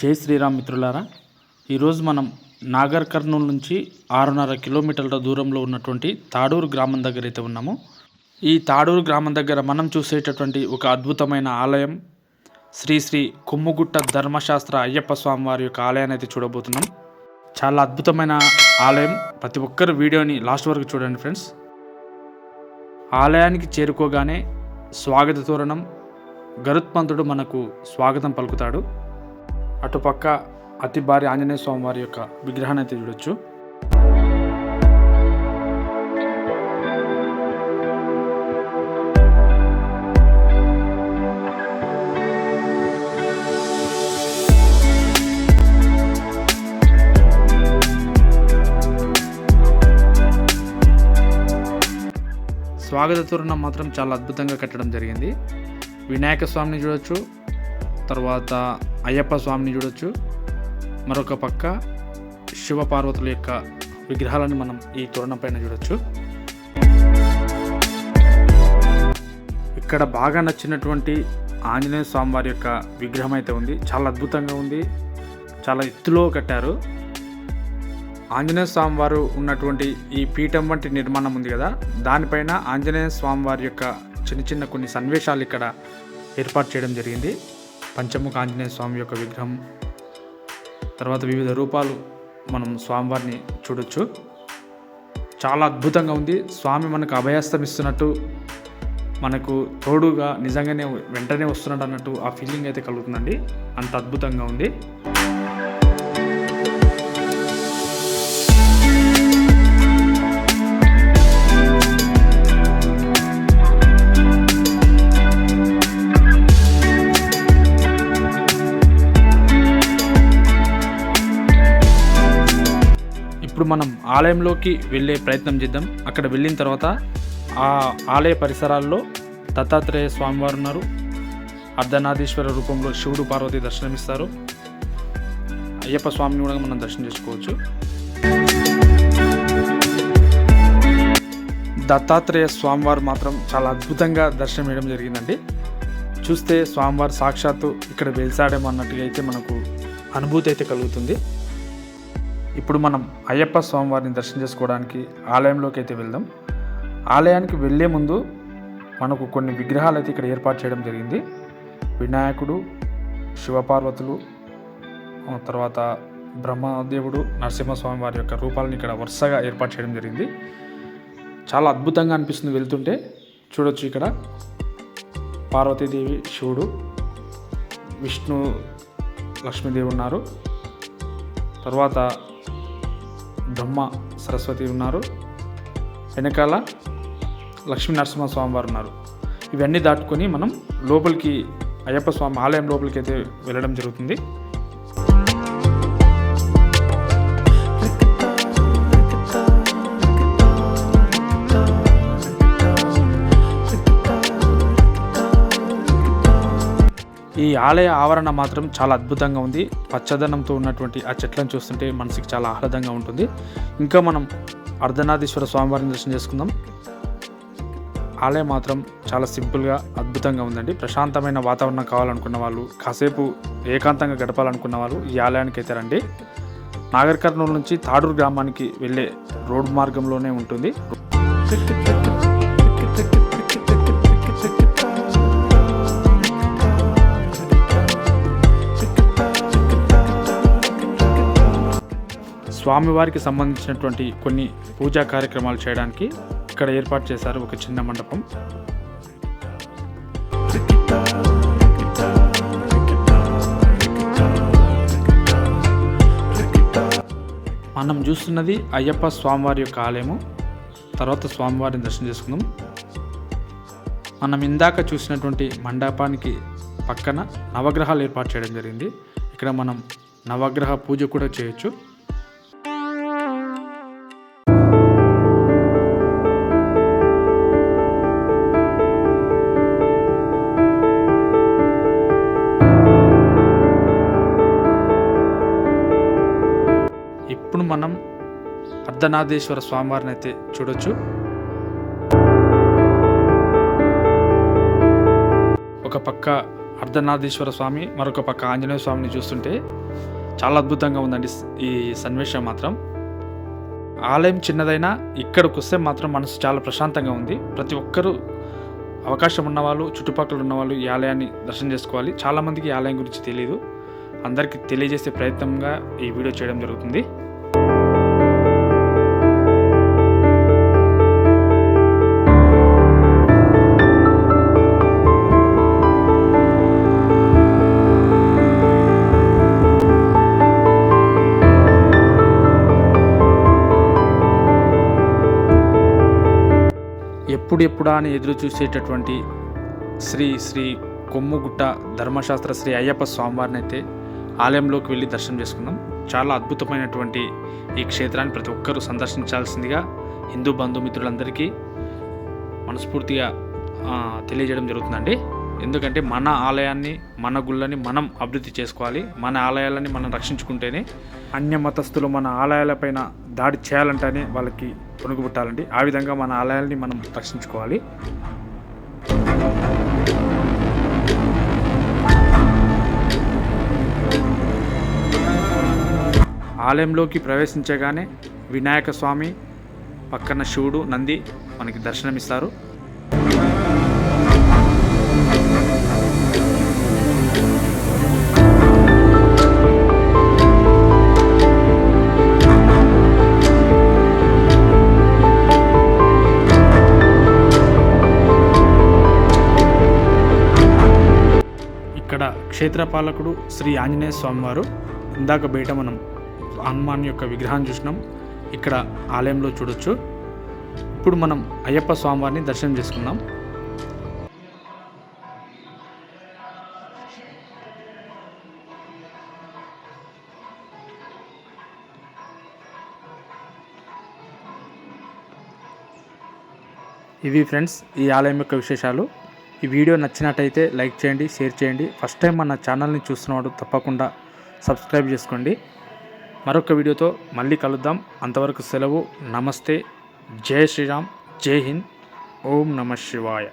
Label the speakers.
Speaker 1: జై శ్రీరామ్ మిత్రులారా ఈరోజు మనం నాగర్ కర్నూలు నుంచి ఆరున్నర కిలోమీటర్ల దూరంలో ఉన్నటువంటి తాడూరు గ్రామం దగ్గర అయితే ఉన్నాము. ఈ తాడూరు గ్రామం దగ్గర మనం చూసేటటువంటి ఒక అద్భుతమైన ఆలయం శ్రీ శ్రీ కొమ్ముగుట్ట ధర్మశాస్త్ర అయ్యప్ప స్వామి వారి యొక్క ఆలయాన్ని అయితే చూడబోతున్నాం. చాలా అద్భుతమైన ఆలయం. ప్రతి ఒక్కరు వీడియోని లాస్ట్ వరకు చూడండి ఫ్రెండ్స్. ఆలయానికి చేరుకోగానే స్వాగత తోరణం గరుత్మంతుడు మనకు స్వాగతం పలుకుతాడు. అటుపక్క అతి భారీ ఆంజనేయ స్వామి వారి యొక్క విగ్రహాన్ని అయితే చూడొచ్చు. స్వాగత తోరణం మాత్రం చాలా అద్భుతంగా కట్టడం జరిగింది. వినాయక స్వామిని చూడొచ్చు తర్వాత అయ్యప్ప స్వామిని చూడొచ్చు. మరొక పక్క శివపార్వతుల యొక్క విగ్రహాలను మనం ఈ తోరణం పైన చూడొచ్చు. ఇక్కడ బాగా నచ్చినటువంటి ఆంజనేయ స్వామి వారి యొక్క విగ్రహం అయితే ఉంది. చాలా అద్భుతంగా ఉంది. చాలా ఎత్తులో కట్టారు. ఆంజనేయ స్వామి వారు ఉన్నటువంటి ఈ పీఠం వంటి నిర్మాణం ఉంది కదా? దానిపైన ఆంజనేయ స్వామి వారి యొక్క చిన్న చిన్న కొన్ని సన్నివేశాలు ఇక్కడ ఏర్పాటు చేయడం జరిగింది. పంచముఖ ఆంజనేయ స్వామి యొక్క విగ్రహం తర్వాత వివిధ రూపాలు మనం స్వామివారిని చూడొచ్చు. చాలా అద్భుతంగా ఉంది. స్వామి మనకు అభయస్తమిస్తున్నట్టు మనకు తోడుగా నిజంగానే వెంటనే వస్తున్నట్టు అన్నట్టు ఆ ఫీలింగ్ అయితే కలుగుతుందండి. అంత అద్భుతంగా ఉంది. ఆలయంలోకి వెళ్ళే ప్రయత్నం చేద్దాం. అక్కడ వెళ్ళిన తర్వాత ఆ ఆలయ పరిసరాల్లో దత్తాత్రేయ స్వామివారు ఉన్నారు. అర్ధనాథీశ్వర రూపంలో శివుడు పార్వతి దర్శనమిస్తారు. అయ్యప్ప స్వామిని కూడా మనం దర్శనం చేసుకోవచ్చు. దత్తాత్రేయ స్వామివారు మాత్రం చాలా అద్భుతంగా దర్శనం ఇవ్వడం జరిగిందండి. చూస్తే స్వామివారు సాక్షాత్తు ఇక్కడ వెలిసాడేమో అన్నట్టుగా అయితే మనకు అనుభూతి అయితే కలుగుతుంది. ఇప్పుడు మనం అయ్యప్ప స్వామివారిని దర్శనం చేసుకోవడానికి ఆలయంలోకి అయితే వెళ్దాం. ఆలయానికి వెళ్ళే ముందు మనకు కొన్ని విగ్రహాలు అయితే ఇక్కడ ఏర్పాటు చేయడం జరిగింది. వినాయకుడు శివపార్వతులు తర్వాత బ్రహ్మదేవుడు నరసింహస్వామి వారి యొక్క రూపాలను ఇక్కడ వరుసగా ఏర్పాటు చేయడం జరిగింది. చాలా అద్భుతంగా అనిపిస్తుంది వెళ్తుంటే. చూడొచ్చు ఇక్కడ. పార్వతీదేవి శివుడు విష్ణు లక్ష్మీదేవి ఉన్నారు. తర్వాత బ్రహ్మ సరస్వతి ఉన్నారు. వెనకాల లక్ష్మీ నరసింహస్వామి వారు ఉన్నారు. ఇవన్నీ దాటుకొని మనం లోపలికి అయ్యప్ప స్వామి ఆలయం లోపలికి అయితే వెళ్ళడం జరుగుతుంది. ఈ ఆలయ ఆవరణ మాత్రం చాలా అద్భుతంగా ఉంది. పచ్చదనంతో ఉన్నటువంటి ఆ చెట్లను చూస్తుంటే మనసుకి చాలా ఆహ్లాదంగా ఉంటుంది. ఇంకా మనం అర్ధనాథీశ్వర స్వామివారిని దర్శనం చేసుకుందాం. ఆలయం మాత్రం చాలా సింపుల్గా అద్భుతంగా ఉందండి. ప్రశాంతమైన వాతావరణం కావాలనుకున్న వాళ్ళు కాసేపు ఏకాంతంగా గడపాలనుకున్న వాళ్ళు ఈ ఆలయానికి అయితే రండి. నాగర్ కర్నూలు నుంచి తాడూరు గ్రామానికి వెళ్ళే రోడ్డు మార్గంలోనే ఉంటుంది. స్వామివారికి సంబంధించినటువంటి కొన్ని పూజా కార్యక్రమాలు చేయడానికి ఇక్కడ ఏర్పాటు చేశారు ఒక చిన్న మండపం. మనం చూస్తున్నది అయ్యప్ప స్వామివారి యొక్క ఆలయము. తర్వాత స్వామివారిని దర్శనం చేసుకుందాం. మనం ఇందాక చూసినటువంటి మండపానికి పక్కన నవగ్రహాలు ఏర్పాటు చేయడం జరిగింది. ఇక్కడ మనం నవగ్రహ పూజ కూడా చేయొచ్చు. మనం అర్ధనాథేశ్వర స్వామివారిని అయితే చూడొచ్చు. ఒక పక్క అర్ధనాథేశ్వర స్వామి మరొక పక్క ఆంజనేయ స్వామిని చూస్తుంటే చాలా అద్భుతంగా ఉందండి ఈ సన్నివేశం మాత్రం. ఆలయం చిన్నదైనా ఇక్కడికి వస్తే మాత్రం మనసు చాలా ప్రశాంతంగా ఉంది. ప్రతి ఒక్కరూ అవకాశం ఉన్నవాళ్ళు చుట్టుపక్కల ఉన్నవాళ్ళు ఈ ఆలయాన్ని దర్శనం చేసుకోవాలి. చాలామందికి ఈ ఆలయం గురించి తెలియదు అందరికీ తెలియజేసే ప్రయత్నంగా ఈ వీడియో చేయడం జరుగుతుంది. ఎప్పుడు ఎప్పుడా అని ఎదురు చూసేటటువంటి శ్రీ శ్రీ కొమ్ముగుట్ట ధర్మశాస్త్ర శ్రీ అయ్యప్ప స్వామివారిని అయితే ఆలయంలోకి వెళ్ళి దర్శనం చేసుకున్నాం. చాలా అద్భుతమైనటువంటి ఈ క్షేత్రాన్ని ప్రతి ఒక్కరూ సందర్శించాల్సిందిగా హిందూ బంధుమిత్రులందరికీ మనస్ఫూర్తిగా తెలియజేయడం జరుగుతుందండి. ఎందుకంటే మన ఆలయాన్ని మన గుళ్ళని మనం అభివృద్ధి చేసుకోవాలి. మన ఆలయాలని మనం రక్షించుకుంటేనే అన్య మతస్థులు మన ఆలయాలపైన దాడి చేయాలంటేనే వాళ్ళకి పునుగుబుట్టాలండి ఆ విధంగా మన ఆలయాల్ని మనం రక్షించుకోవాలి. ఆలయంలోకి ప్రవేశించగానే వినాయక స్వామి పక్కన శివుడు నంది మనకి దర్శనమిస్తారు. క్షేత్రపాలకుడు శ్రీ ఆంజనేయ స్వామివారు ఇందాక బయట మనం హనుమాన్ యొక్క విగ్రహాన్ని చూసినాం. ఇక్కడ ఆలయంలో చూడొచ్చు. ఇప్పుడు మనం అయ్యప్ప స్వామివారిని దర్శనం చేసుకుందాం. ఇవి ఫ్రెండ్స్ ఈ ఆలయం యొక్క విశేషాలు. ఈ వీడియో నచ్చినట్టయితే లైక్ చేయండి షేర్ చేయండి. ఫస్ట్ టైం మన ఛానల్ని చూస్తున్నవాడు తప్పకుండా సబ్స్క్రైబ్ చేసుకోండి. మరొక వీడియోతో మళ్ళీ కలుద్దాం. అంతవరకు సెలవు. నమస్తే. జై శ్రీరామ్. జై హింద్. ఓం నమ శివాయ.